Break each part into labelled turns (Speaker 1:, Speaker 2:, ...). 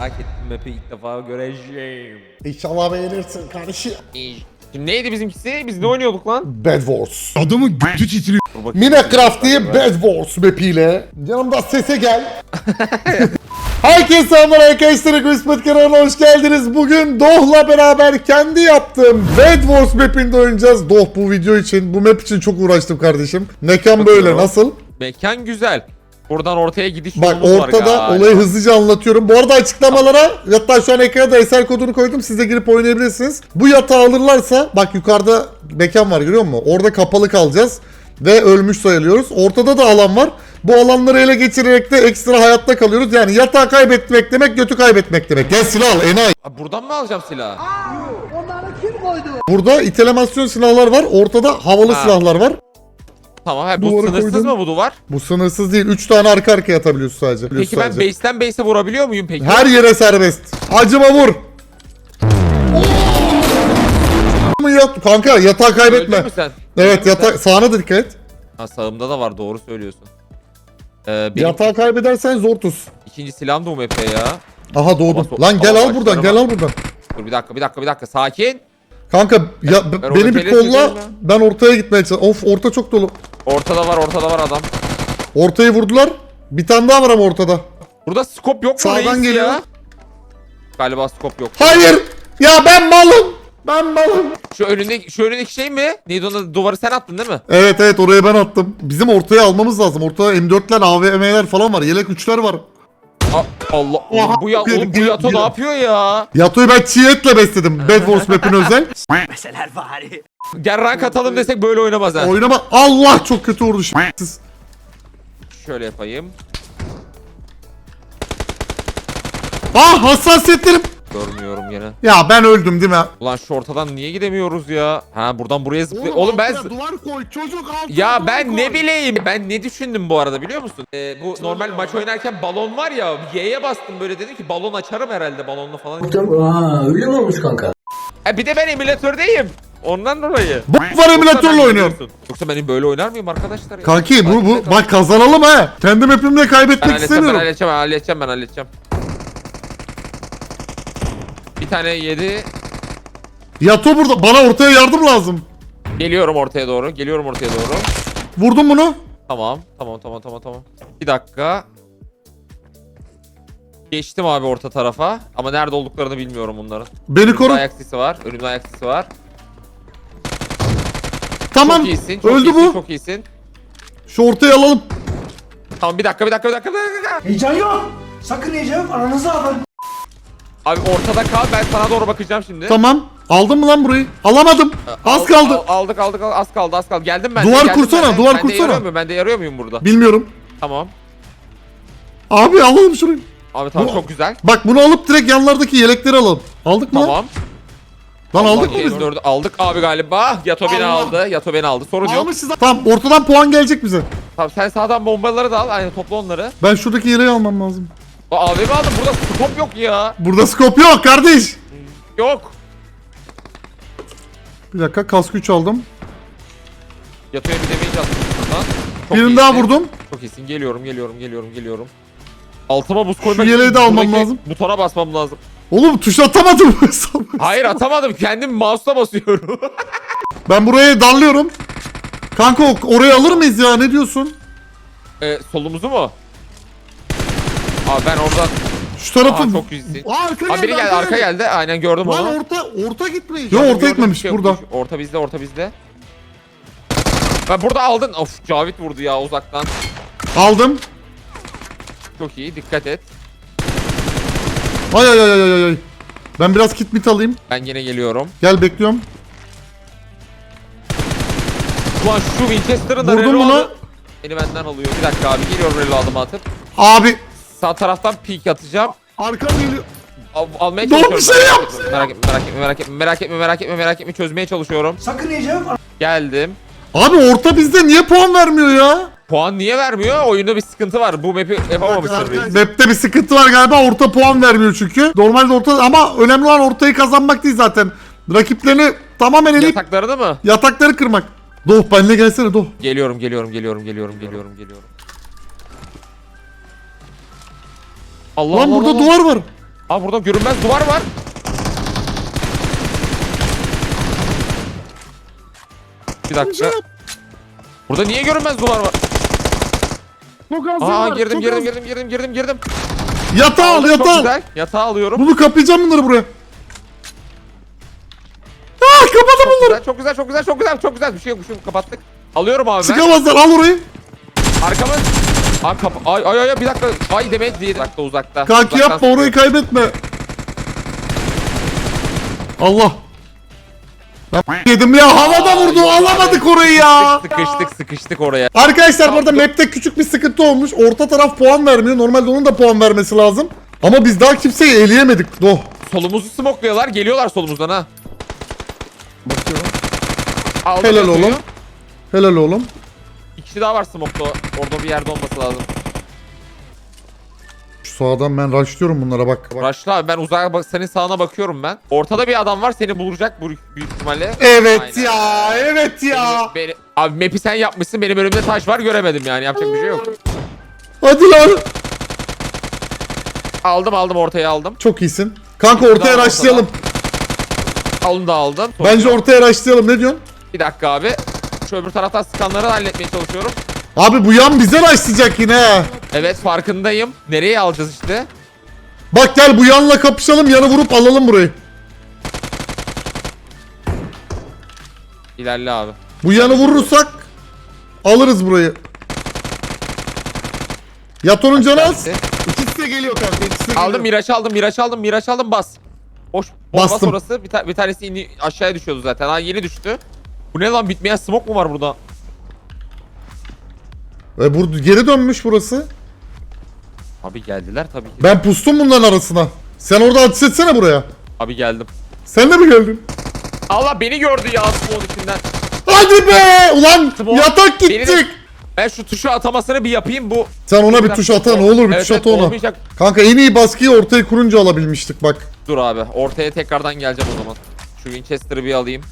Speaker 1: Merak ettim map'i ilk defa göreceğim.
Speaker 2: İnşallah beğenirsin kardeşim.
Speaker 1: Şimdi neydi bizimkisi? Biz ne oynuyorduk lan?
Speaker 2: Bad Wars.
Speaker 3: Adamın götü titriyor.
Speaker 2: Minecraft diye Bad Wars mapiyle. Yanımda sese gel. Herkese selamlar arkadaşlar. Kısmet kanalına hoş geldiniz. Bugün Doh'la beraber kendi yaptığım Bad Wars mapinde oynayacağız. Doh bu video için, bu map için çok uğraştım kardeşim. Mekan böyle nasıl?
Speaker 1: Mekan güzel. Buradan ortaya gidiş
Speaker 2: Bak
Speaker 1: yolumuz var
Speaker 2: ortada
Speaker 1: galiba.
Speaker 2: olayı hızlıca anlatıyorum. Bu arada açıklamalara hatta şu an ekrana da eser kodunu koydum. Siz de girip oynayabilirsiniz. Bu yatağı alırlarsa bak yukarıda mekan var görüyor musun? Orada kapalı kalacağız. Ve ölmüş sayılıyoruz. Ortada da alan var. Bu alanları ele geçirerek de ekstra hayatta kalıyoruz. Yani yatağı kaybetmek demek götü kaybetmek demek. Gel silah al enayi.
Speaker 1: Aa, Buradan mı alacağım silahı?
Speaker 2: Burada itelemasyon silahlar var. Ortada havalı
Speaker 1: Ha.
Speaker 2: silahlar var.
Speaker 1: Tamam. Ha, bu
Speaker 2: Duvara
Speaker 1: sınırsız
Speaker 2: koydum.
Speaker 1: mı bu duvar?
Speaker 2: Bu sınırsız değil. 3 tane arka arkaya atabiliyorsun sadece.
Speaker 1: Peki ben
Speaker 2: sadece.
Speaker 1: base'ten base'e vurabiliyor muyum peki?
Speaker 2: Her yere serbest. Acıma vur. Yat, kanka yatağı kaybetme.
Speaker 1: Öldün mü sen?
Speaker 2: Evet
Speaker 1: Öldün mü
Speaker 2: yatağı sağına da dikkat et.
Speaker 1: Ha, sağımda da var doğru söylüyorsun. Ee, benim
Speaker 2: Yatağı kaybedersen zor tuz.
Speaker 1: ikinci silahım da UMP ya.
Speaker 2: Aha doğdum.
Speaker 1: Ama so-
Speaker 2: Lan gel
Speaker 1: ama
Speaker 2: al buradan gel al buradan.
Speaker 1: Dur bir dakika bir dakika bir dakika sakin.
Speaker 2: Kanka ya,
Speaker 1: ben
Speaker 2: beni bir kolla ben ortaya gitmeye çalışıyorum. Of orta çok dolu.
Speaker 1: Ortada var ortada var adam.
Speaker 2: Ortayı vurdular. Bir tane daha var ama ortada.
Speaker 1: Burada scope yok mu
Speaker 2: Sağdan geliyor.
Speaker 1: ya? Galiba scope yok.
Speaker 2: Hayır. Ya ben malım. Ben malım.
Speaker 1: Şu önünde şu önündeki şey mi? Neydi ona duvarı sen attın değil mi?
Speaker 2: Evet evet oraya ben attım. Bizim ortaya almamız lazım. Ortada M4'ler, AVM'ler falan var. Yelek 3'ler var.
Speaker 1: Allah
Speaker 2: Oha,
Speaker 1: oğlum bu ya oğlum bu yato ne yapıyor ya?
Speaker 2: Yato'yu ben çiğ etle besledim. Bad Wars map'in özel.
Speaker 4: Meseler bari.
Speaker 1: Gel rank atalım desek böyle oynamaz ha.
Speaker 2: Oynama. Allah çok kötü vurdu şerefsiz.
Speaker 1: Şöyle yapayım.
Speaker 2: Ah hassasiyetlerim.
Speaker 1: Görmüyorum yine.
Speaker 2: Ya ben öldüm değil mi?
Speaker 1: Ulan şu ortadan niye gidemiyoruz ya? Ha buradan buraya zıplay... Oğlum ben...
Speaker 2: duvar koy çocuk altına
Speaker 1: Ya ben ne bileyim. Ben ne düşündüm bu arada biliyor musun? Ee, bu normal maç oynarken balon var ya. Y'ye bastım böyle dedim ki balon açarım herhalde balonla falan.
Speaker 4: Aa, öyle mi olmuş kanka?
Speaker 1: E bir de ben emülatördeyim. Ondan dolayı.
Speaker 2: Bu var emülatörle oynuyorum.
Speaker 1: Yoksa ben böyle oynar mıyım arkadaşlar? ya?
Speaker 2: Kanki bu, bu bak kazanalım ha. Kendi map'imle
Speaker 1: Ben
Speaker 2: kaybetmek
Speaker 1: halledeceğim, ben
Speaker 2: istemiyorum.
Speaker 1: halledeceğim, ben halledeceğim, ben halledeceğim. Bir tane yedi.
Speaker 2: Yato burada. Bana ortaya yardım lazım.
Speaker 1: Geliyorum ortaya doğru, geliyorum ortaya doğru.
Speaker 2: Vurdum bunu.
Speaker 1: Tamam, tamam, tamam, tamam, tamam. Bir dakika. Geçtim abi orta tarafa. Ama nerede olduklarını bilmiyorum bunların.
Speaker 2: Beni koru.
Speaker 1: ayak sesi var, önümde ayak sesi var.
Speaker 2: Tamam.
Speaker 1: Çok iyisin, çok
Speaker 2: Öldü
Speaker 1: iyisin,
Speaker 2: bu.
Speaker 1: çok iyisin.
Speaker 2: Şu ortayı alalım.
Speaker 1: Tamam bir dakika, bir dakika, bir dakika, bir dakika.
Speaker 4: Heyecan yok. Sakın heyecan yok. Aranızı alın.
Speaker 1: Abi ortada kal, ben sana doğru bakacağım şimdi.
Speaker 2: Tamam. Aldın mı lan burayı? Alamadım. Az
Speaker 1: Al-
Speaker 2: kaldı.
Speaker 1: al- aldık, aldık, aldık, az kaldı, az kaldı. Geldim ben. de,
Speaker 2: Duvar
Speaker 1: geldim
Speaker 2: kursana,
Speaker 1: ben de.
Speaker 2: duvar
Speaker 1: ben de
Speaker 2: kursana.
Speaker 1: yarıyor muyum? Ben de yarıyor muyum burada?
Speaker 2: Bilmiyorum.
Speaker 1: Tamam.
Speaker 2: Abi alalım şurayı.
Speaker 1: Abi tamam
Speaker 2: Bu-
Speaker 1: çok güzel.
Speaker 2: Bak bunu alıp direkt yanlardaki yelekleri alalım. Aldık mı? lan?
Speaker 1: Tamam.
Speaker 2: Lan
Speaker 1: Allah
Speaker 2: aldık mı biz?
Speaker 1: C4'ü aldık abi galiba. Yato beni
Speaker 2: Allah.
Speaker 1: aldı. Yato beni aldı. Sorun yok.
Speaker 2: Almışız. Tamam ortadan puan gelecek bize.
Speaker 1: Tamam sen sağdan bombaları da al. Aynen topla onları.
Speaker 2: Ben şuradaki yeleği almam lazım.
Speaker 1: Aa, AVM aldım. Burada scope yok ya.
Speaker 2: Burada scope yok kardeş.
Speaker 1: Yok.
Speaker 2: Bir dakika kask 3 aldım.
Speaker 1: Yato'ya bir attım buradan. Çok
Speaker 2: Birini
Speaker 1: iyisin.
Speaker 2: daha vurdum.
Speaker 1: Çok iyisin. Geliyorum, geliyorum, geliyorum, geliyorum. Altıma buz koymak
Speaker 2: yeleği
Speaker 1: için
Speaker 2: de almam
Speaker 1: buradaki
Speaker 2: lazım.
Speaker 1: Butona basmam lazım.
Speaker 2: Oğlum tuş atamadım.
Speaker 1: Hayır atamadım. Kendim mouse'la basıyorum.
Speaker 2: ben buraya darlıyorum. Kanka orayı alır mıyız ya ne diyorsun?
Speaker 1: ee, solumuzu mu? Abi ben oradan...
Speaker 2: Şu tarafı...
Speaker 1: Aa, çok iyisin.
Speaker 2: Aa, arka
Speaker 1: Abi biri geldi, arka geldi. Aynen gördüm
Speaker 2: Lan
Speaker 1: onu.
Speaker 2: orta, orta gitmeyiz. Yok orta gitmemiş
Speaker 1: şey
Speaker 2: burada.
Speaker 1: yokmuş. Orta bizde, orta bizde. Ben burada aldın. Of Cavit vurdu ya uzaktan.
Speaker 2: Aldım.
Speaker 1: Çok iyi dikkat et.
Speaker 2: Ay ay ay ay ay. Ben biraz kit bit alayım.
Speaker 1: Ben yine geliyorum.
Speaker 2: Gel bekliyorum.
Speaker 1: Ulan şu Winchester'ın da
Speaker 2: Vurdum bunu.
Speaker 1: Beni benden alıyor. Bir dakika abi geliyorum reload'ımı atıp.
Speaker 2: Abi.
Speaker 1: Sağ taraftan peek atacağım.
Speaker 2: Arkam geliyor.
Speaker 1: Al, almaya
Speaker 2: Doğru,
Speaker 1: çalışıyorum.
Speaker 2: bir şey
Speaker 1: merak, etme, merak etme, merak etme, merak etme, merak etme, merak etme, çözmeye çalışıyorum.
Speaker 4: Sakın heyecan yok.
Speaker 1: Geldim.
Speaker 2: Abi orta bizde niye puan vermiyor ya?
Speaker 1: Puan niye vermiyor? Oyunda bir sıkıntı var. Bu map'i yapamamışsın. reis.
Speaker 2: Map'te bir sıkıntı var galiba orta puan vermiyor çünkü. Normalde orta ama önemli olan ortayı kazanmak değil zaten. Rakiplerini tamamen eleyip
Speaker 1: Yataklarını mı?
Speaker 2: yatakları kırmak. Doh benimle gelsene Doh.
Speaker 1: Geliyorum, geliyorum, geliyorum, geliyorum, geliyorum, geliyorum. Allah
Speaker 2: Lan
Speaker 1: Allah
Speaker 2: burada
Speaker 1: Allah.
Speaker 2: duvar var.
Speaker 1: Aa burada görünmez duvar var. Bir dakika. Burada niye görünmez duvar var?
Speaker 3: Çok az
Speaker 1: Aa
Speaker 3: var,
Speaker 1: girdim
Speaker 3: çok
Speaker 1: girdim
Speaker 3: az.
Speaker 1: girdim girdim girdim girdim.
Speaker 2: Yatağı al
Speaker 1: Çok
Speaker 2: yatağı al.
Speaker 1: güzel. Yatağı alıyorum.
Speaker 2: Bunu kapayacağım bunları buraya. Aa kapadım
Speaker 1: Çok
Speaker 2: bunları.
Speaker 1: güzel, çok güzel, çok güzel, çok güzel, çok güzel. Bir şey yok, bir şey yok. Kapattık. Alıyorum abi ben.
Speaker 2: Al orayı.
Speaker 1: Arkamız. Abi kap ay ay ay bir dakika. Ay demek değil. Uzakta uzakta.
Speaker 2: Kanki
Speaker 1: Uzaktan
Speaker 2: yapma orayı kaybetme. Allah. Ben yedim ya havada vurdu alamadık orayı ya.
Speaker 1: Sıkıştık sıkıştık oraya.
Speaker 2: Arkadaşlar bu arada map'te küçük bir sıkıntı olmuş. Orta taraf puan vermiyor. Normalde onun da puan vermesi lazım. Ama biz daha kimseyi eleyemedik. Doh.
Speaker 1: Solumuzu smokluyorlar. Geliyorlar solumuzdan ha.
Speaker 3: Bakıyorum.
Speaker 1: Aldım
Speaker 2: Helal
Speaker 1: yatıyı.
Speaker 2: oğlum. Helal oğlum.
Speaker 1: Kişi daha var smokta. Orada bir yerde olması lazım.
Speaker 2: Şu sağdan ben rushlıyorum bunlara bak. bak.
Speaker 1: Raşla abi ben uzağa bak senin sağına bakıyorum ben. Ortada bir adam var seni bulacak bu büyük ihtimalle.
Speaker 2: Evet
Speaker 1: Aynen.
Speaker 2: ya, evet ya.
Speaker 1: Beni- abi map'i sen yapmışsın benim önümde taş var göremedim yani yapacak bir şey yok.
Speaker 2: Hadi lan.
Speaker 1: Aldım aldım ortaya aldım.
Speaker 2: Çok iyisin. Kanka ortaya
Speaker 1: Daha
Speaker 2: rushlayalım.
Speaker 1: Onu da aldım.
Speaker 2: Bence ortaya rushlayalım. Ne diyorsun?
Speaker 1: Bir dakika abi. Şu öbür taraftan sıkanları halletmeye çalışıyorum.
Speaker 2: Abi bu yan bize rushlayacak yine.
Speaker 1: Evet farkındayım. Nereye alacağız işte?
Speaker 2: Bak gel bu yanla kapışalım. Yanı vurup alalım burayı.
Speaker 1: İlerle abi.
Speaker 2: Bu yanı vurursak alırız burayı. Yatonun canı az. İkisi de geliyor kanka. ikisi de
Speaker 1: Aldım
Speaker 2: geliyor.
Speaker 1: Miraç aldım Miraç aldım Miraç aldım bas. Boş. Bas
Speaker 2: Bastım.
Speaker 1: orası. Bir, ta- bir tanesi indi aşağıya düşüyordu zaten. Ha yeni düştü. Bu ne lan bitmeyen smoke mu var burada?
Speaker 2: E, burada geri dönmüş burası.
Speaker 1: Abi geldiler tabii ki.
Speaker 2: Ben pustum bunların arasına. Sen orada ateş etsene buraya.
Speaker 1: Abi geldim.
Speaker 2: Sen de mi geldin?
Speaker 1: Allah beni gördü ya smoke'un içinden.
Speaker 2: Hadi be! Ulan
Speaker 1: Smoke.
Speaker 2: yatak
Speaker 1: Beni de-
Speaker 2: gittik.
Speaker 1: Ben şu tuşu atamasını bir yapayım bu.
Speaker 2: Sen ona bir tuş ata ne olur bir
Speaker 1: Evet,
Speaker 2: tuş
Speaker 1: evet,
Speaker 2: ata ona.
Speaker 1: olmayacak.
Speaker 2: Kanka en iyi baskıyı ortaya kurunca alabilmiştik bak.
Speaker 1: Dur abi ortaya tekrardan geleceğim o zaman. Şu Winchester'ı bir alayım.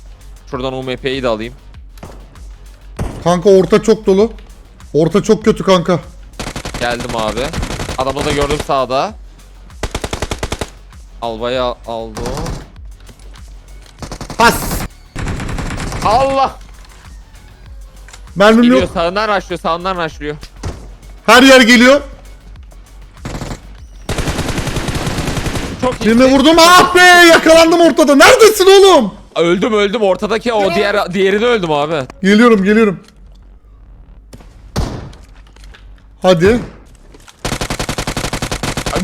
Speaker 1: Şuradan UMP'yi de alayım.
Speaker 2: Kanka orta çok dolu. Orta çok kötü kanka.
Speaker 1: Geldim abi. Adamı da gördüm sağda. Albayı al- aldı o.
Speaker 2: Pas.
Speaker 1: Allah!
Speaker 2: Mermim
Speaker 1: Gidiyor
Speaker 2: yok.
Speaker 1: sağından raşlıyor sağından raşlıyor.
Speaker 2: Her yer geliyor.
Speaker 1: Çok iyi.
Speaker 2: Birini vurdum. Ah be yakalandım ortada. Neredesin oğlum?
Speaker 1: Öldüm öldüm ortadaki o diğer diğerini öldüm abi.
Speaker 2: Geliyorum geliyorum. Hadi.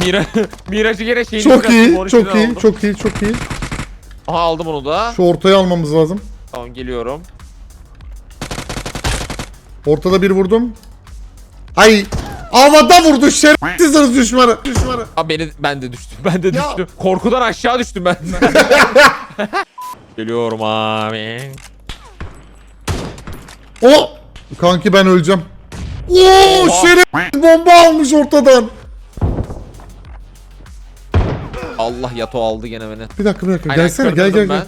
Speaker 1: Mira Miracı gene şeyini
Speaker 2: Çok iyi, çok iyi,
Speaker 1: aldım.
Speaker 2: çok iyi, çok iyi.
Speaker 1: Aha aldım onu da.
Speaker 2: Şu ortaya almamız lazım.
Speaker 1: Tamam geliyorum.
Speaker 2: Ortada bir vurdum. Ay havada vurdu şerefsiz hırs düşmanı. Düşmanı.
Speaker 1: Abi beni ben de düştüm. Ben de
Speaker 2: Ya.
Speaker 1: düştüm. Korkudan aşağı düştüm ben. Geliyorum abi.
Speaker 2: O kanki ben öleceğim. Oo
Speaker 1: Oha.
Speaker 2: şeref bomba almış ortadan.
Speaker 1: Allah yato aldı gene beni.
Speaker 2: Bir dakika bir dakika
Speaker 1: Aynen,
Speaker 2: gelsene gel gel gel.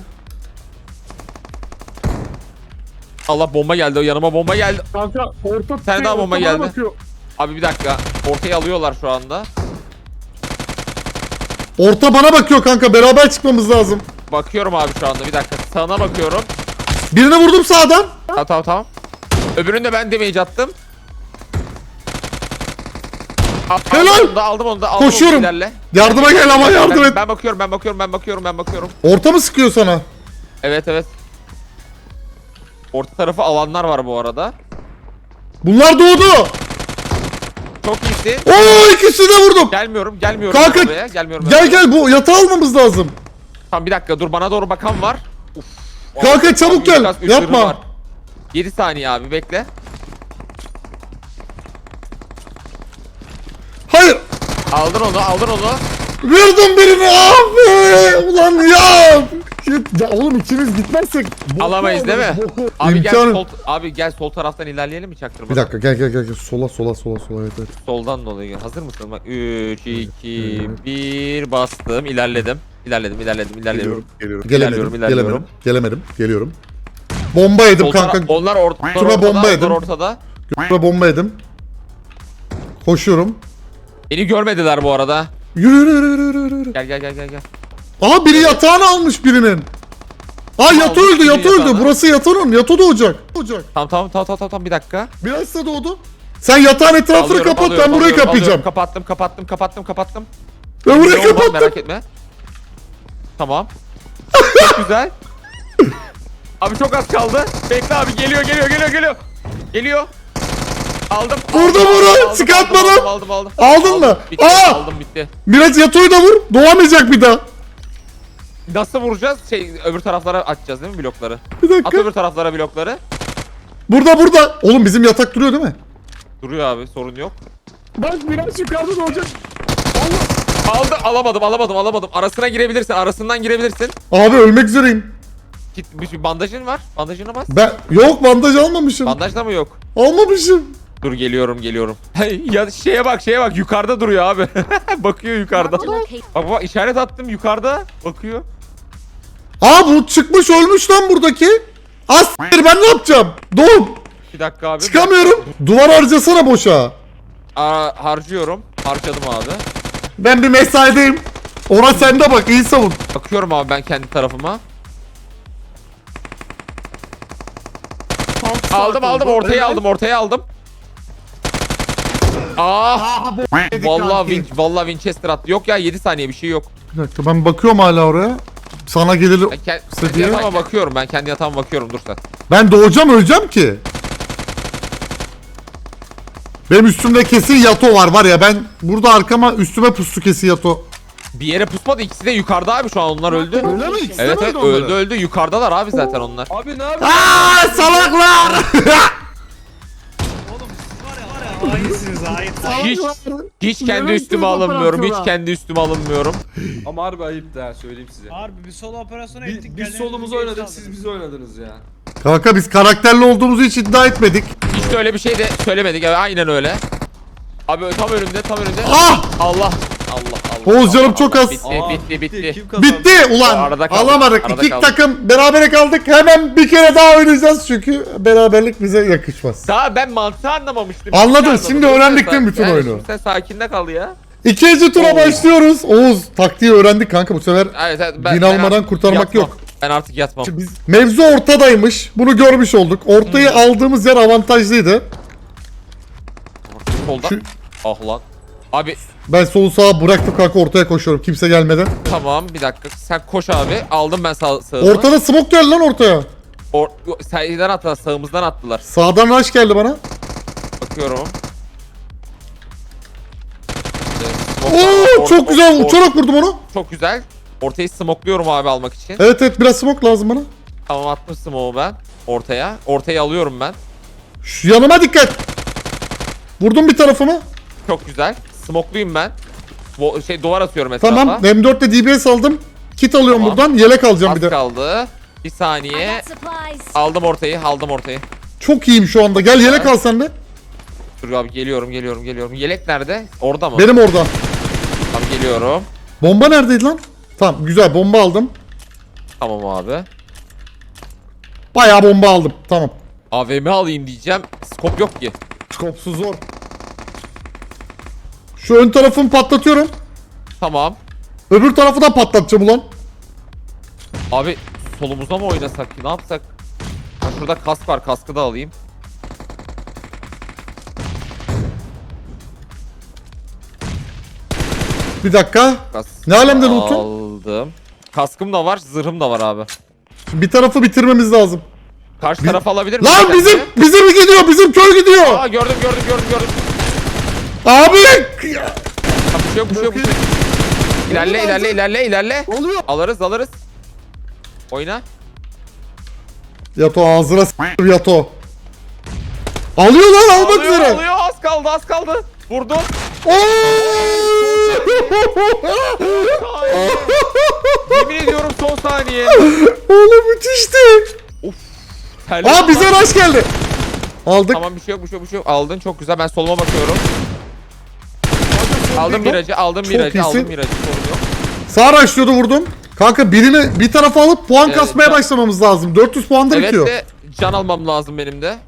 Speaker 1: Allah bomba geldi. Yanıma bomba geldi.
Speaker 3: Kanka orta
Speaker 1: tane daha
Speaker 3: orta
Speaker 1: bomba geldi.
Speaker 3: bakıyor.
Speaker 1: Abi bir dakika. Ortaya alıyorlar şu anda.
Speaker 2: Orta bana bakıyor kanka beraber çıkmamız lazım.
Speaker 1: Bakıyorum abi şu anda. Bir dakika. Sağına bakıyorum.
Speaker 2: Birine vurdum sağdan.
Speaker 1: Tamam tamam tamam. Öbüründe ben damage attım. Al-
Speaker 2: Helal.
Speaker 1: Aldım onu da aldım onu da aldım
Speaker 2: Koşuyorum.
Speaker 1: onu da ilerle.
Speaker 2: Yardıma gel ama yardım
Speaker 1: ben,
Speaker 2: et.
Speaker 1: ben bakıyorum ben bakıyorum ben bakıyorum ben bakıyorum.
Speaker 2: Orta mı sıkıyor sana?
Speaker 1: Evet evet. Orta tarafı alanlar var bu arada.
Speaker 2: Bunlar doğdu.
Speaker 1: Çok iyisin.
Speaker 2: Oo ikisini de vurdum.
Speaker 1: Gelmiyorum gelmiyorum
Speaker 2: Kanka,
Speaker 1: ben oraya. Gelmiyorum ben
Speaker 2: Gel
Speaker 1: oraya.
Speaker 2: gel bu yatağı almamız lazım.
Speaker 1: Tamam bir dakika dur bana doğru bakan var. Uf.
Speaker 2: Kanka,
Speaker 1: Abi,
Speaker 2: çabuk gel. Yapma.
Speaker 1: var. 7 saniye abi bekle.
Speaker 2: Hayır.
Speaker 1: Aldın onu aldın onu.
Speaker 2: Vurdum birini abi. Ulan ya.
Speaker 3: Ya oğlum ikimiz gitmezsek
Speaker 1: Alamayız değil mi?
Speaker 3: boku.
Speaker 1: Abi gel
Speaker 2: İmkanı-
Speaker 1: sol abi gel sol taraftan ilerleyelim mi çaktırmadan?
Speaker 2: Bir dakika gel gel gel gel sola sola sola sola evet evet.
Speaker 1: Soldan dolayı. Hazır mısın? Bak 3 2 1 bastım. ilerledim. İlerledim, ilerledim, ilerliyorum.
Speaker 2: Geliyorum.
Speaker 1: İlerliyorum,
Speaker 2: Gelemedim.
Speaker 1: ilerliyorum.
Speaker 2: Gelemedim. Gelemedim. Geliyorum. Bomba yedim
Speaker 1: Sol
Speaker 2: kanka.
Speaker 1: onlar or onlar
Speaker 2: Şuna
Speaker 1: ortada,
Speaker 2: bomba
Speaker 1: onlar
Speaker 2: yedim.
Speaker 1: ortada.
Speaker 2: Göğe bomba yedim. Koşuyorum.
Speaker 1: Beni görmediler bu arada.
Speaker 2: Yürü yürü yürü yürü yürü, yürü.
Speaker 1: Gel gel gel gel gel.
Speaker 2: Aa biri yatağını almış birinin. Aa yatı
Speaker 1: almış
Speaker 2: öldü
Speaker 1: biri
Speaker 2: yatı öldü.
Speaker 1: yatağını.
Speaker 2: Burası yatağın yatı doğacak. Doğacak.
Speaker 1: Tamam tamam tamam tamam tamam bir dakika.
Speaker 2: Biraz da doğdu. Sen yatağın etrafını
Speaker 1: Alıyorum,
Speaker 2: kapat
Speaker 1: alıyorum,
Speaker 2: ben burayı
Speaker 1: alıyorum,
Speaker 2: kapayacağım.
Speaker 1: alıyorum. Kapattım kapattım kapattım kapattım.
Speaker 2: Ben burayı kapattım.
Speaker 1: Merak etme. Tamam. Çok güzel. Abi çok az kaldı. Bekle abi geliyor geliyor geliyor geliyor. Geliyor. Aldım.
Speaker 2: Vurdu,
Speaker 1: aldım,
Speaker 2: vurdu.
Speaker 1: aldım, aldım,
Speaker 2: Çıkartmadım.
Speaker 1: Aldım aldım aldım.
Speaker 2: Aldın mı?
Speaker 1: Bitti,
Speaker 2: Aa!
Speaker 1: aldım bitti.
Speaker 2: Biraz yatoyu da vur. Doğamayacak bir daha.
Speaker 1: Nasıl vuracağız? Şey öbür taraflara açacağız değil mi blokları?
Speaker 2: Bir
Speaker 1: At
Speaker 2: dakika.
Speaker 1: öbür taraflara blokları.
Speaker 2: Burada burada. Oğlum bizim yatak duruyor değil mi?
Speaker 1: Duruyor abi sorun yok.
Speaker 3: Bak biraz yukarıda doğacak.
Speaker 1: Aldı alamadım alamadım alamadım. Arasına girebilirsin arasından girebilirsin.
Speaker 2: Abi ölmek üzereyim.
Speaker 1: Git bir bandajın var. Bandajına bas.
Speaker 2: Ben yok bandaj almamışım.
Speaker 1: Bandajda mı yok?
Speaker 2: Almamışım.
Speaker 1: Dur geliyorum geliyorum. ya şeye bak şeye bak yukarıda duruyor abi. Bakıyor yukarıda. Bak bak işaret attım yukarıda. Bakıyor.
Speaker 2: Aa bu çıkmış ölmüş lan buradaki. S**tir, ben ne yapacağım? Doğum.
Speaker 1: Bir dakika abi.
Speaker 2: Çıkamıyorum. Duvar harcasana boşa.
Speaker 1: Aa, harcıyorum. Harcadım abi.
Speaker 2: Ben bir mesaideyim. Ora sende bak iyi savun.
Speaker 1: Bakıyorum abi ben kendi tarafıma. Aldım aldım ortaya aldım ortaya aldım. Ah! Vallahi Win vallahi Winchester attı. Yok ya 7 saniye bir şey yok.
Speaker 2: Bir dakika ben bakıyorum hala oraya. Sana gelir.
Speaker 1: Ben ke- kendi yatağıma bakıyorum. Ben kendi yatağıma bakıyorum. Dur sen.
Speaker 2: Ben doğacağım öleceğim ki. Benim üstümde kesin yato var var ya ben burada arkama üstüme pustu kesin yato.
Speaker 1: Bir yere pusmadı. İkisi de yukarıda abi şu an onlar öldü.
Speaker 2: Öyle mi? İkisi de
Speaker 1: Evet
Speaker 2: mi
Speaker 1: evet
Speaker 2: öldü onları?
Speaker 1: öldü öldü. Yukarıdalar abi zaten onlar.
Speaker 5: Abi ne yapıyorsun?
Speaker 2: Aa salaklar.
Speaker 5: Oğlum siz var ya var ya hainsiniz hain.
Speaker 1: Hiç hiç kendi
Speaker 3: Yemekteyiz
Speaker 1: üstüme alınmıyorum. Hiç
Speaker 3: operasyona.
Speaker 1: kendi üstüme alınmıyorum.
Speaker 5: Ama harbi ayıp ha söyleyeyim size.
Speaker 6: Harbi bir solo operasyona
Speaker 5: Biz,
Speaker 6: gittik.
Speaker 5: biz
Speaker 6: kendimizi
Speaker 5: solumuzu
Speaker 6: bir
Speaker 5: oynadık
Speaker 6: aldık.
Speaker 5: siz bizi oynadınız ya.
Speaker 2: Kanka biz karakterli olduğumuzu hiç iddia etmedik.
Speaker 1: Hiç öyle bir şey de söylemedik. Evet, aynen öyle. Abi tam önümde tam önümde.
Speaker 2: Ah!
Speaker 1: Allah. Allah Allah.
Speaker 2: Oğuz canım
Speaker 1: Allah,
Speaker 2: çok az.
Speaker 1: Bitti
Speaker 5: Aa,
Speaker 1: bitti bitti.
Speaker 5: Kim kazandı?
Speaker 2: Bitti ulan.
Speaker 1: Arada kaldık,
Speaker 2: Alamadık.
Speaker 1: arada
Speaker 2: İki
Speaker 1: kaldık.
Speaker 2: takım berabere kaldık. Hemen bir kere daha oynayacağız çünkü beraberlik bize yakışmaz.
Speaker 1: Daha ben mantığı anlamamıştım.
Speaker 2: Anladım,
Speaker 1: Hiç
Speaker 2: şimdi öğrendik değil mi bütün
Speaker 1: Yani
Speaker 2: oyunu?
Speaker 1: şimdi Sen sakinde kal ya.
Speaker 2: İkinci tura başlıyoruz. Oğuz taktiği öğrendik kanka bu sefer.
Speaker 1: Evet, evet,
Speaker 2: Bin almadan
Speaker 1: artık
Speaker 2: kurtarmak
Speaker 1: yatmam.
Speaker 2: yok.
Speaker 1: Ben artık yatmam.
Speaker 2: Şimdi biz mevzu ortadaymış. Bunu görmüş olduk. Ortayı aldığımız yer avantajlıydı.
Speaker 1: Solda.
Speaker 2: Şu-
Speaker 1: Ah lan. Abi
Speaker 2: Ben sol sağa bıraktım kanka ortaya koşuyorum kimse gelmeden.
Speaker 1: tamam bir dakika. Sen koş abi. Aldım ben sağ sağımı.
Speaker 2: Ortada smoke geldi lan ortaya.
Speaker 1: Or Sağdan attılar. Sağımızdan attılar.
Speaker 2: Sağdan rush geldi bana.
Speaker 1: Bakıyorum.
Speaker 2: Oo çok güzel uçarak vurdum onu.
Speaker 1: Çok güzel. Ortayı smokluyorum abi almak için.
Speaker 2: Evet evet biraz smoke lazım bana.
Speaker 1: Tamam attım smoke'u ben. Ortaya. Ortayı alıyorum ben.
Speaker 2: Şu yanıma dikkat. Vurdum bir tarafımı.
Speaker 1: Çok güzel. Smokluyum ben. Bu şey duvar atıyorum etrafa.
Speaker 2: Tamam. M4 ile DBS aldım. Kit alıyorum
Speaker 1: Tamam.
Speaker 2: buradan. Yelek alacağım
Speaker 1: Az
Speaker 2: bir de.
Speaker 1: kaldı. Bir
Speaker 7: I
Speaker 1: saniye.
Speaker 7: got supplies.
Speaker 1: Aldım ortayı. Aldım ortayı.
Speaker 2: Çok iyiyim şu anda. Gel yelek al sen de.
Speaker 1: Dur abi geliyorum geliyorum geliyorum. Yelek nerede? Orada mı?
Speaker 2: Benim orada.
Speaker 1: Tamam geliyorum.
Speaker 2: Bomba neredeydi lan? Tamam güzel bomba aldım.
Speaker 1: Tamam abi.
Speaker 2: Bayağı bomba aldım. Tamam.
Speaker 1: AVM alayım diyeceğim. Skop yok ki.
Speaker 2: Skopsuz zor. Şu ön tarafımı patlatıyorum.
Speaker 1: Tamam.
Speaker 2: Öbür tarafı da patlatacağım ulan.
Speaker 1: Abi solumuza mı oynasak ki? Ne yapsak? Ha, şurada kask var. Kaskı da alayım.
Speaker 2: Bir dakika.
Speaker 1: Kask
Speaker 2: Ne alemde loot'un?
Speaker 1: Aldım. Kaskım da var. Zırhım da var abi.
Speaker 2: Bir tarafı bitirmemiz lazım.
Speaker 1: Karşı tarafı alabilir miyim?
Speaker 2: Lan bizim bizim gidiyor. Bizim köy gidiyor.
Speaker 1: Aa gördüm gördüm gördüm gördüm.
Speaker 2: Abi.
Speaker 1: Tamam, bir şey yok bir şey yok. bir şey yok. İlerle ilerle ilerle ilerle.
Speaker 2: Oluyor.
Speaker 1: Alırız alırız. Oyna.
Speaker 2: Yato ağzına s**tim Yato. Alıyor lan almak
Speaker 1: Alıyor
Speaker 2: üzere.
Speaker 1: alıyor az kaldı az kaldı. Vurdum.
Speaker 2: Oo!
Speaker 1: Yemin ediyorum son saniye.
Speaker 2: Oğlum müthişti.
Speaker 1: Terli
Speaker 2: Aa bize rush geldi. Aldık.
Speaker 1: Tamam bir şey yok bir şey yok bir şey yok. Aldın çok güzel ben soluma bakıyorum. Aldım miracı aldım
Speaker 2: Çok
Speaker 1: miracı aldım miracı sorun yok.
Speaker 2: Sağ rushlıyordu vurdum. Kanka birini bir tarafa alıp puan
Speaker 1: Evet,
Speaker 2: kasmaya
Speaker 1: can-
Speaker 2: başlamamız lazım. 400 puan da
Speaker 1: Evet
Speaker 2: bitiyor.
Speaker 1: de can almam lazım benim de.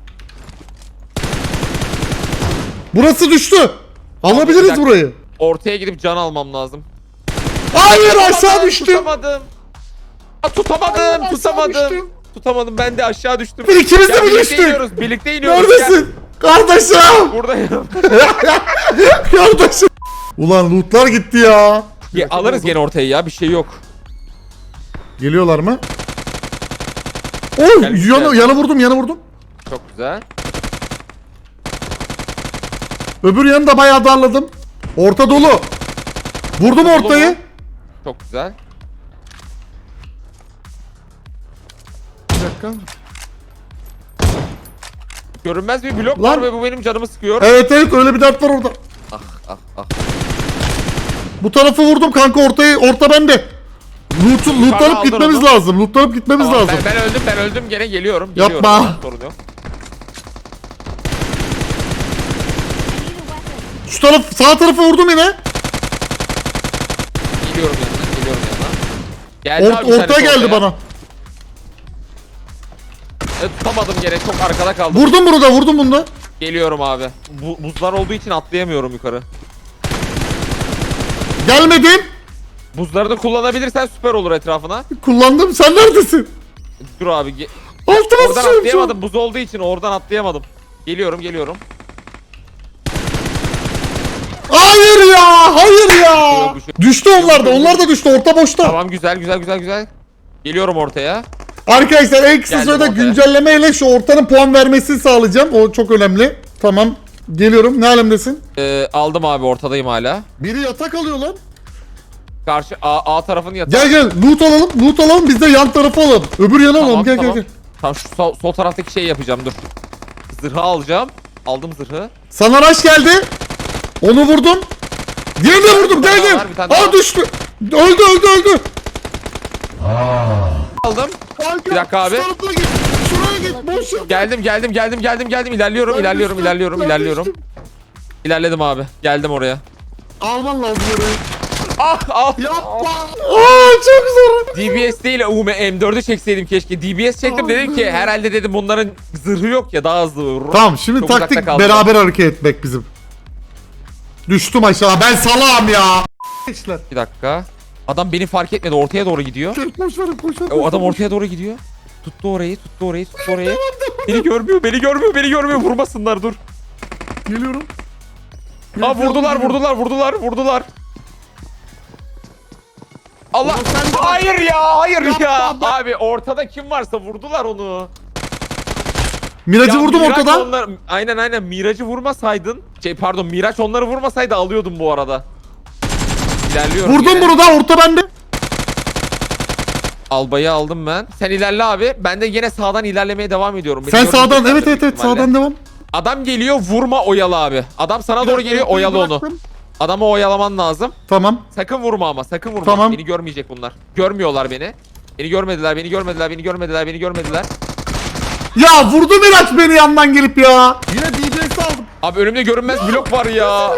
Speaker 2: Burası düştü. Alabiliriz
Speaker 1: dakika.
Speaker 2: burayı.
Speaker 1: Ortaya gidip can almam lazım.
Speaker 2: Hayır aşağı düştüm.
Speaker 1: Tutamadım. Aa, tutamadım,
Speaker 2: Hayır,
Speaker 1: tutamadım.
Speaker 2: düştüm.
Speaker 1: Tutamadım ben de aşağı düştüm.
Speaker 2: Bir ikimiz de mi
Speaker 1: birlikte
Speaker 2: düştük?
Speaker 1: iniyoruz, birlikte iniyoruz.
Speaker 2: Neredesin? Kardeşim.
Speaker 1: Buradayım.
Speaker 2: Kardeşim. Ulan lootlar gitti ya.
Speaker 1: Ya, alırız gene ortaya ya bir şey yok.
Speaker 2: Geliyorlar mı?
Speaker 1: Gelmiş
Speaker 2: yanı, yanı vurdum yanı vurdum.
Speaker 1: Çok güzel.
Speaker 2: Öbür yanı da bayağı darladım. Orta dolu. Vurdum
Speaker 1: dolu
Speaker 2: ortayı.
Speaker 1: mu? Çok güzel.
Speaker 2: Bir dakika.
Speaker 1: Görünmez bir blok
Speaker 2: Lan.
Speaker 1: var ve bu benim canımı sıkıyor.
Speaker 2: Evet evet öyle bir dert var orada.
Speaker 1: Ah ah ah.
Speaker 2: Bu tarafı vurdum kanka ortayı. Orta bende. Loot'u, lootlanıp
Speaker 1: aldın
Speaker 2: gitmemiz
Speaker 1: onu.
Speaker 2: lazım. Lootlanıp gitmemiz
Speaker 1: Tamam,
Speaker 2: lazım.
Speaker 1: ben, ben öldüm ben öldüm gene geliyorum.
Speaker 2: Yapma.
Speaker 1: Geliyorum. Sorun yok.
Speaker 2: Şu taraf sağ tarafı vurdum yine.
Speaker 1: Geliyorum yanına geliyorum yanına. Geldi
Speaker 2: Or-
Speaker 1: abi bir tanesi
Speaker 2: ortaya geldi
Speaker 1: ortaya.
Speaker 2: bana.
Speaker 1: Evet, tutamadım gene çok arkada kaldım.
Speaker 2: Vurdum bunu da vurdum bunu da.
Speaker 1: Geliyorum abi. Bu, buzlar olduğu için atlayamıyorum yukarı.
Speaker 2: Gelmedim.
Speaker 1: Buzları da kullanabilirsen süper olur etrafına.
Speaker 2: Kullandım. Sen neredesin?
Speaker 1: Dur abi. ge-
Speaker 2: Altıma
Speaker 1: oradan
Speaker 2: sıçıyorum şu an.
Speaker 1: atlayamadım. Buz olduğu için oradan atlayamadım. Geliyorum geliyorum.
Speaker 2: Hayır ya. Hayır ya.
Speaker 1: Bir şey-
Speaker 2: Düştü onlar da. Onlar da düştü. Orta boşta.
Speaker 1: Tamam güzel güzel güzel güzel. Geliyorum ortaya.
Speaker 2: Arkadaşlar en kısa
Speaker 1: Geldim
Speaker 2: sürede
Speaker 1: ortaya.
Speaker 2: güncellemeyle şu ortanın puan vermesini sağlayacağım. O çok önemli. Tamam. Geliyorum. Ne alemdesin?
Speaker 1: Ee, aldım abi ortadayım hala.
Speaker 2: Biri yatak alıyor lan.
Speaker 1: Karşı A, A tarafını yatağı.
Speaker 2: Gel gel. Loot alalım. Loot alalım. Biz de yan tarafı alalım. Öbür yana alalım.
Speaker 1: Tamam,
Speaker 2: Gel
Speaker 1: tamam.
Speaker 2: gel gel.
Speaker 1: Tamam şu sol, sol taraftaki şeyi yapacağım dur. Zırhı alacağım. Aldım zırhı.
Speaker 2: Sana rush geldi. Onu vurdum. Diğerini de vurdum. Gel
Speaker 1: daha
Speaker 2: gel.
Speaker 1: var, bir tane daha
Speaker 2: Aa
Speaker 1: var.
Speaker 2: düştü. Öldü öldü öldü.
Speaker 1: Aldım. Bir dakika abi.
Speaker 2: Şuraya git. Boş.
Speaker 1: Geldim geldim geldim geldim geldim ilerliyorum
Speaker 2: Ben
Speaker 1: ilerliyorum
Speaker 2: düştüm,
Speaker 1: ilerliyorum
Speaker 2: ben
Speaker 1: ilerliyorum.
Speaker 2: düştüm.
Speaker 1: İlerledim abi. Geldim oraya.
Speaker 2: Alman lazım orayı.
Speaker 1: Ah ah.
Speaker 2: Yapma. Aa çok zor.
Speaker 1: DBS değil UM M4'ü çekseydim keşke. DBS çektim dedim ki herhalde dedim bunların zırhı yok ya daha hızlı vurur.
Speaker 2: Tamam şimdi
Speaker 1: Çok uzakta
Speaker 2: taktik beraber hareket etmek bizim. Düştüm aşağı. Ben salağım ya. Gençler.
Speaker 1: Bir dakika. Adam beni fark etmedi ortaya doğru gidiyor.
Speaker 2: Boş verin.
Speaker 1: E, O adam ortaya doğru gidiyor. Tuttu orayı, tuttu orayı, tuttu orayı. Beni görmüyor, beni görmüyor, beni görmüyor. Vurmasınlar dur.
Speaker 2: Geliyorum.
Speaker 1: Aa vurdular, vurdular, vurdular, vurdular. Allah. Hayır ya, hayır ya. Abi ortada kim varsa vurdular onu.
Speaker 2: Miracı
Speaker 1: Ya
Speaker 2: vurdum
Speaker 1: Miraç
Speaker 2: ortada.
Speaker 1: Onlar, aynen aynen Miraç'ı vurmasaydın. Şey pardon Miraç onları vurmasaydı alıyordum bu arada. İlerliyorum.
Speaker 2: Vurdum
Speaker 1: yine.
Speaker 2: bunu da orta bende.
Speaker 1: Albayı aldım ben. Sen ilerle abi. Ben de yine sağdan ilerlemeye devam ediyorum. Beni
Speaker 2: Sen sağdan
Speaker 1: görmeyecekler
Speaker 2: evet
Speaker 1: büyük
Speaker 2: evet evet
Speaker 1: ihtimalle.
Speaker 2: sağdan devam.
Speaker 1: Adam geliyor vurma oyalı abi. Adam sana doğru geliyor oyalı onu.
Speaker 2: Bıraktım.
Speaker 1: Adamı oyalaman lazım.
Speaker 2: Tamam.
Speaker 1: Sakın vurma ama sakın vurma.
Speaker 2: Tamam.
Speaker 1: Beni görmeyecek bunlar. Görmüyorlar beni. Beni görmediler, beni görmediler, beni görmediler, beni görmediler.
Speaker 2: Ya vurdu Miraç beni yandan gelip ya. Yine DBS aldım.
Speaker 1: Abi önümde görünmez blok var ya.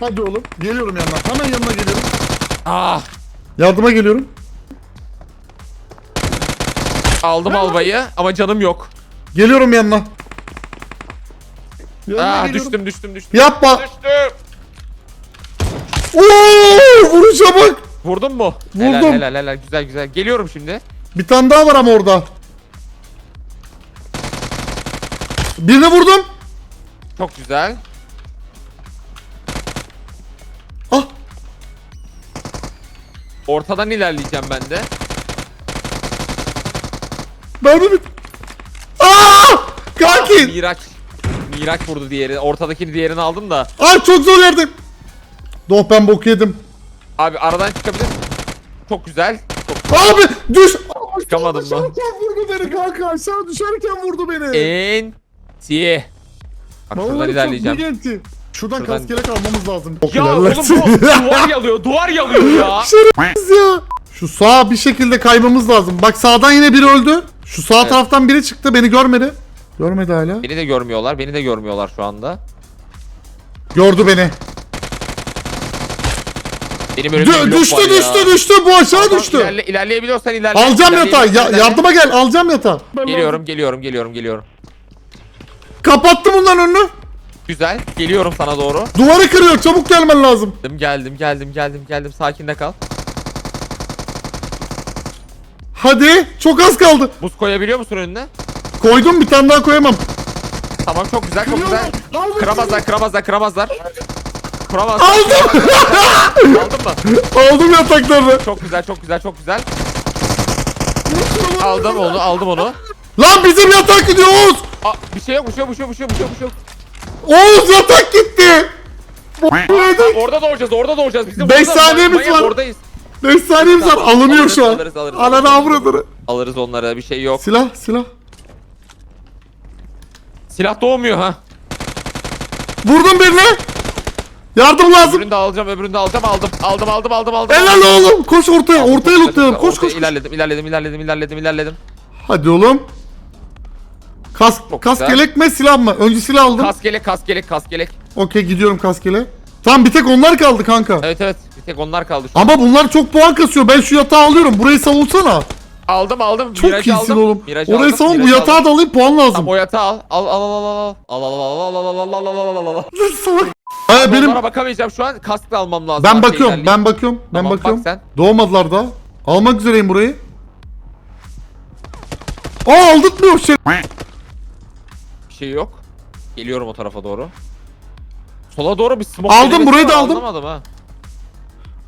Speaker 2: Hadi oğlum. Geliyorum yandan. Hemen yanına geliyorum.
Speaker 1: Ah!
Speaker 2: Yardıma geliyorum.
Speaker 1: Aldım albayı ama canım yok.
Speaker 2: Geliyorum yanına. Yanına
Speaker 1: Ah
Speaker 2: geliyorum.
Speaker 1: düştüm düştüm düştüm.
Speaker 2: Yapma.
Speaker 1: Düştüm.
Speaker 2: Oo, vuruşa bak.
Speaker 1: Vurdun mu? Helal
Speaker 2: Vurdum.
Speaker 1: helal helal güzel güzel. Geliyorum şimdi.
Speaker 2: Bir tane daha var ama orada. Birini vurdum.
Speaker 1: Çok güzel.
Speaker 2: Ah.
Speaker 1: Ortadan ilerleyeceğim ben de.
Speaker 2: Ben bir... Aa! Kanki.
Speaker 1: Miraç. Miraç vurdu diğeri. Ortadakini diğerini aldım da.
Speaker 2: Ay çok zor yerdeyim. Doh ben bok yedim.
Speaker 1: Abi aradan çıkabilir. Çok güzel. Çok
Speaker 2: Abi düş.
Speaker 1: Çıkamadım lan.
Speaker 2: Düşerken vurdu beni kanka. Aşağı düşerken vurdu beni.
Speaker 1: en tiye. Bak şuradan ilerleyeceğim.
Speaker 2: bilgenti. Şuradan
Speaker 1: Şuradan-
Speaker 2: kaskelek almamız lazım.
Speaker 1: Ya oğlum bu duvar yalıyor. Duvar yalıyor ya.
Speaker 2: Şerefsiz ya. Şu sağa bir şekilde kaymamız lazım. Bak sağdan yine biri öldü. Şu sağ
Speaker 1: Evet.
Speaker 2: taraftan biri çıktı beni görmedi. Görmedi hala.
Speaker 1: Beni de görmüyorlar. Beni de görmüyorlar şu anda.
Speaker 2: Gördü beni.
Speaker 1: Benim önümde
Speaker 2: Dü-
Speaker 1: blok
Speaker 2: düştü
Speaker 1: var ya.
Speaker 2: düştü düştü bu aşağı
Speaker 1: Tamam,
Speaker 2: düştü.
Speaker 1: ilerle- ilerleyebiliyorsan ilerle.
Speaker 2: Alacağım yatağı. Ya-
Speaker 1: İlerleyebiliyorsan
Speaker 2: yardıma gel. Alacağım yatağı.
Speaker 1: Geliyorum, geliyorum, geliyorum, geliyorum.
Speaker 2: Kapattım bunların önünü.
Speaker 1: Güzel. Geliyorum sana doğru.
Speaker 2: Duvarı kırıyor çabuk gelmen lazım.
Speaker 1: Geldim geldim geldim geldim geldim. Sakinde kal.
Speaker 2: Hadi çok az kaldı.
Speaker 1: Buz koyabiliyor musun önüne?
Speaker 2: Koydum bir tane daha koyamam.
Speaker 1: Tamam çok güzel çok güzel. Kıramazlar kıramazlar kıramazlar. Kıramazlar.
Speaker 2: Aldım.
Speaker 1: Aldın mı?
Speaker 2: Aldım yataklarını.
Speaker 1: Çok güzel çok güzel çok güzel. Aldım onu aldım onu.
Speaker 2: Lan bizim yatak gidiyor Oğuz.
Speaker 1: Aa, bir şey yok bir şey yok bir şey yok bir şey yok bir şey yok, bir şey yok.
Speaker 2: Oğuz yatak gitti.
Speaker 1: Orada doğacağız orada doğacağız. Bizim
Speaker 2: Beş
Speaker 1: orada-
Speaker 2: saniyemiz var.
Speaker 1: Oradayız.
Speaker 2: 5 saniyemiz var
Speaker 1: Tamam,
Speaker 2: alınıyor
Speaker 1: alırız,
Speaker 2: şu an.
Speaker 1: alırız, alırız,
Speaker 2: Ananı
Speaker 1: alırız.
Speaker 2: avradını.
Speaker 1: Alırız onlara bir şey yok.
Speaker 2: Silah silah.
Speaker 1: Silah doğmuyor ha.
Speaker 2: Vurdum birine. Yardım lazım.
Speaker 1: Öbürünü de alacağım öbürünü de alacağım aldım. Aldım aldım aldım aldım.
Speaker 2: Helal oğlum. Koş ortaya. Ortaya lootlayalım. Koş koş. koş.
Speaker 1: İlerledim ilerledim ilerledim ilerledim ilerledim.
Speaker 2: Hadi oğlum. Kas,
Speaker 1: Çok
Speaker 2: kas
Speaker 1: güzel.
Speaker 2: mi silah mı? Önce silah aldım.
Speaker 1: Kaskelek kaskelek kaskelek.
Speaker 2: Okey gidiyorum kaskele. Tamam bir tek onlar kaldı kanka.
Speaker 1: Evet evet bir tek onlar kaldı şu an.
Speaker 2: Ama bunlar çok puan kasıyor. Ben şu yatağı alıyorum. Burayı savunsana.
Speaker 1: Aldım aldım.
Speaker 2: Çok
Speaker 1: Miracı
Speaker 2: iyisin
Speaker 1: aldım.
Speaker 2: oğlum.
Speaker 1: Miracı
Speaker 2: Orayı
Speaker 1: aldım,
Speaker 2: savun. Bu
Speaker 1: Miracı
Speaker 2: yatağı
Speaker 1: aldım.
Speaker 2: da alayım puan lazım.
Speaker 1: Tamam o yatağı al. Al al al al al. Al al al al al al al al al al al.
Speaker 2: Salak. Ha, benim
Speaker 1: Onlara bakamayacağım şu an. Kask da almam lazım.
Speaker 2: ben bakıyorum. Ben bakıyorum. Ben
Speaker 1: Tamam,
Speaker 2: bakıyorum.
Speaker 1: bak sen.
Speaker 2: Doğmadılar daha. Almak üzereyim burayı. Aa aldırtmıyor şey.
Speaker 1: Bir şey yok. Geliyorum o tarafa doğru. Sola doğru bir smoke
Speaker 2: Aldım,
Speaker 1: denemesi
Speaker 2: burayı da
Speaker 1: var,
Speaker 2: aldım.
Speaker 1: Anlamadım ha.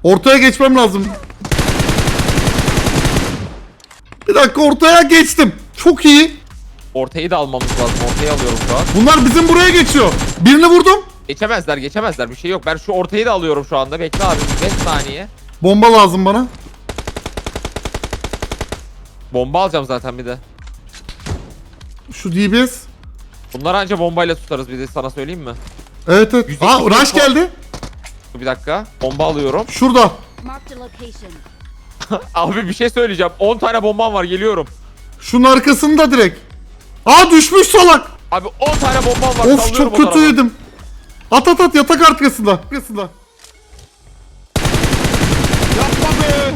Speaker 2: Ortaya geçmem lazım. Bir dakika ortaya geçtim. Çok iyi.
Speaker 1: Ortayı da almamız lazım. Ortayı alıyorum şu an.
Speaker 2: Bunlar bizim buraya geçiyor. Birini vurdum.
Speaker 1: Geçemezler geçemezler bir şey yok. Ben şu ortayı da alıyorum şu anda. Bekle abi 5 saniye.
Speaker 2: Bomba lazım bana.
Speaker 1: Bomba alacağım zaten bir de.
Speaker 2: Şu DBS.
Speaker 1: Bunları anca bombayla tutarız bir de sana söyleyeyim mi?
Speaker 2: Evet evet.
Speaker 1: Yüzde
Speaker 2: Aa
Speaker 1: iki
Speaker 2: Rush geldi.
Speaker 1: Bir dakika. Bomba alıyorum.
Speaker 2: Şurada.
Speaker 6: Marked a location.
Speaker 1: Abi bir şey söyleyeceğim. 10 tane bombam var geliyorum.
Speaker 2: Şunun arkasında direkt. Aa düşmüş salak.
Speaker 1: Abi 10 tane bombam var.
Speaker 2: Of
Speaker 1: sallıyorum
Speaker 2: çok
Speaker 1: o
Speaker 2: kötü
Speaker 1: tarafa.
Speaker 2: yedim. At at at yatak arkasında. Arkasında.
Speaker 1: Yapma be.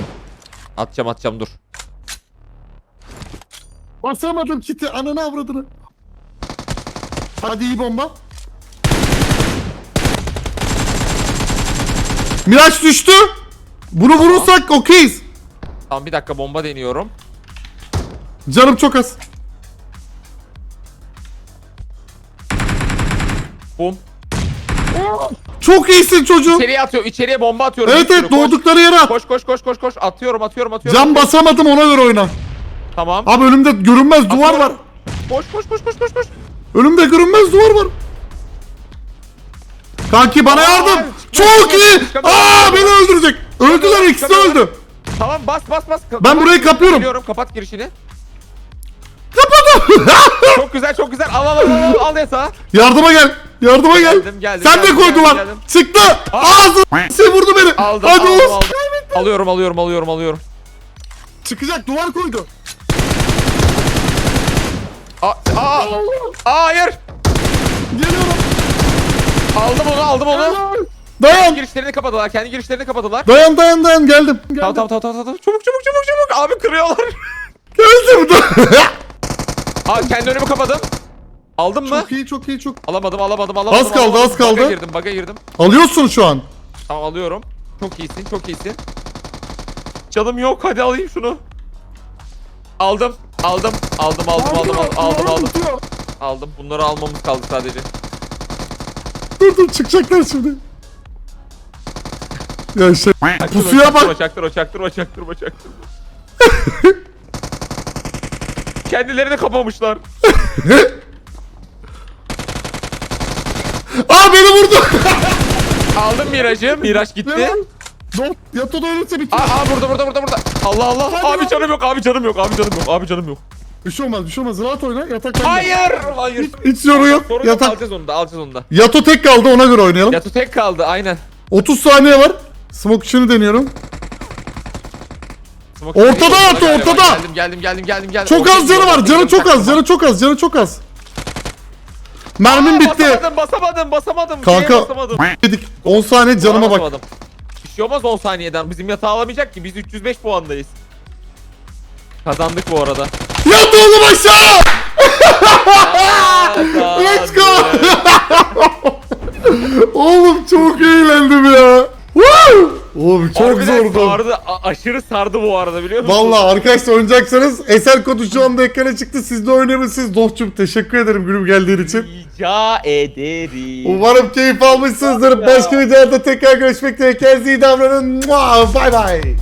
Speaker 1: Atacağım atacağım dur.
Speaker 2: Basamadım kiti ananı avradını. Hadi iyi bomba. Miraç düştü. Bunu vurursak okeyiz.
Speaker 1: Tamam bir dakika bomba deniyorum.
Speaker 2: Canım çok az.
Speaker 1: Bum.
Speaker 2: Çok iyisin çocuğum.
Speaker 1: İçeriye atıyor. içeriye bomba atıyorum.
Speaker 2: Evet
Speaker 1: Bir
Speaker 2: evet
Speaker 1: sürü. Koş,
Speaker 2: doğdukları yere at.
Speaker 1: Koş koş koş koş koş. Atıyorum atıyorum atıyorum.
Speaker 2: Can basamadım ona göre oyna.
Speaker 1: Tamam.
Speaker 2: Abi önümde görünmez duvar var.
Speaker 1: Koş koş koş koş koş koş.
Speaker 2: Önümde görünmez duvar var. Kanki bana
Speaker 1: Aa,
Speaker 2: yardım.
Speaker 1: çıkamıyorum,
Speaker 2: Çok iyi.
Speaker 1: çıkamıyorum.
Speaker 2: Aa beni öldürecek. Öldüler ikisi de
Speaker 1: çıkamıyorum.
Speaker 2: öldü.
Speaker 1: Tamam bas bas bas. Ka-
Speaker 2: Ben
Speaker 1: kapat.
Speaker 2: burayı kapıyorum.
Speaker 1: Geliyorum kapat girişini.
Speaker 2: Kapadım.
Speaker 1: Çok güzel çok güzel. Al al al al al yatağı.
Speaker 2: Yardıma gel. Yardıma gel.
Speaker 1: Geldim, geldim,
Speaker 2: Sen de
Speaker 1: geldim,
Speaker 2: koy
Speaker 1: geldim,
Speaker 2: duvar.
Speaker 1: geldim.
Speaker 2: Çıktı. Ağzı. Sen vurdu beni.
Speaker 1: Aldım
Speaker 2: Hadi
Speaker 1: aldım,
Speaker 2: Oğuz.
Speaker 1: aldım. Alıyorum alıyorum alıyorum alıyorum.
Speaker 2: Çıkacak duvar koydu.
Speaker 1: Aa, aa, aa, hayır.
Speaker 2: Geliyorum.
Speaker 1: Aldım onu aldım onu.
Speaker 2: Dayan.
Speaker 1: Girişlerini kapadılar. Kendi girişlerini kapadılar.
Speaker 2: Dayan dayan dayan geldim.
Speaker 1: Tamam tamam tamam tamam. tamam. Çabuk çabuk çabuk çabuk. Abi kırıyorlar.
Speaker 2: Geldim.
Speaker 1: Aa kendi önümü kapadım. Aldın mı?
Speaker 2: çok iyi çok iyi çok.
Speaker 1: Alamadım alamadım alamadım.
Speaker 2: Az kaldı,
Speaker 1: alamadım.
Speaker 2: az kaldı.
Speaker 1: Baga girdim baga girdim.
Speaker 2: Alıyorsun şu an.
Speaker 1: Tamam alıyorum. Çok iyisin çok iyisin. Canım yok hadi alayım şunu. Aldım. Aldım. Aldım aldım aldım aldım aldım aldım. Aldım. Bunları almamız kaldı sadece.
Speaker 2: Dur dur çıkacaklar şimdi. Ya şey pusuya bak.
Speaker 1: Çaktırma çaktırma çaktırma çaktırma. Kendilerini kapamışlar.
Speaker 2: Aa beni vurdu.
Speaker 1: Aldım Miraç'ı. Miraç gitti.
Speaker 2: Dot yato da öyleyse
Speaker 1: Aa,
Speaker 2: bitiyor.
Speaker 1: aa burada burada burada burada. Allah Allah.
Speaker 2: Hadi
Speaker 1: abi
Speaker 2: lan.
Speaker 1: canım yok abi canım yok abi canım yok abi canım yok.
Speaker 2: Bir şey olmaz bir şey olmaz. Rahat oyna yatak bende.
Speaker 1: Hayır. Hayır.
Speaker 2: Hiç zoru yok.
Speaker 1: Sorun
Speaker 2: Yatak.
Speaker 1: alacağız onu da alacağız onu da.
Speaker 2: Yato tek kaldı ona göre oynayalım.
Speaker 1: Yatu tek kaldı aynen.
Speaker 2: 30 saniye var. Smoke işini deniyorum.
Speaker 1: Smoke
Speaker 2: Ortada
Speaker 1: galiba.
Speaker 2: ortada.
Speaker 1: Geldim geldim geldim geldim geldim.
Speaker 2: Çok az canı var. Canı çok az. Canı çok az. Canı çok az. Mermim bitti.
Speaker 1: Basamadım basamadım basamadım.
Speaker 2: Kanka.
Speaker 1: Şeye basamadım.
Speaker 2: Dedik 10 saniye canıma bak.
Speaker 1: Basamadım. Bir şey olmaz 10 saniyeden. Bizim yatağı alamayacak ki. Biz 305 puandayız. Kazandık bu arada.
Speaker 2: Yat oğlum aşağı! Let's go! oğlum çok eğlendim ya. Woo! Oğlum çok
Speaker 1: Harbiden
Speaker 2: zordu.
Speaker 1: Sardı, a- aşırı sardı bu arada biliyor musun?
Speaker 2: Vallahi arkadaşlar oynayacaksanız eser kodu şu anda ekrana çıktı. Siz de oynayabilirsiniz. Dostum teşekkür ederim gülüm geldiğin için.
Speaker 1: Rica ederim.
Speaker 2: Umarım keyif almışsınızdır. Başka videolarda tekrar görüşmek dileğiyle. Kendinize iyi davranın. Mua! Bye bye.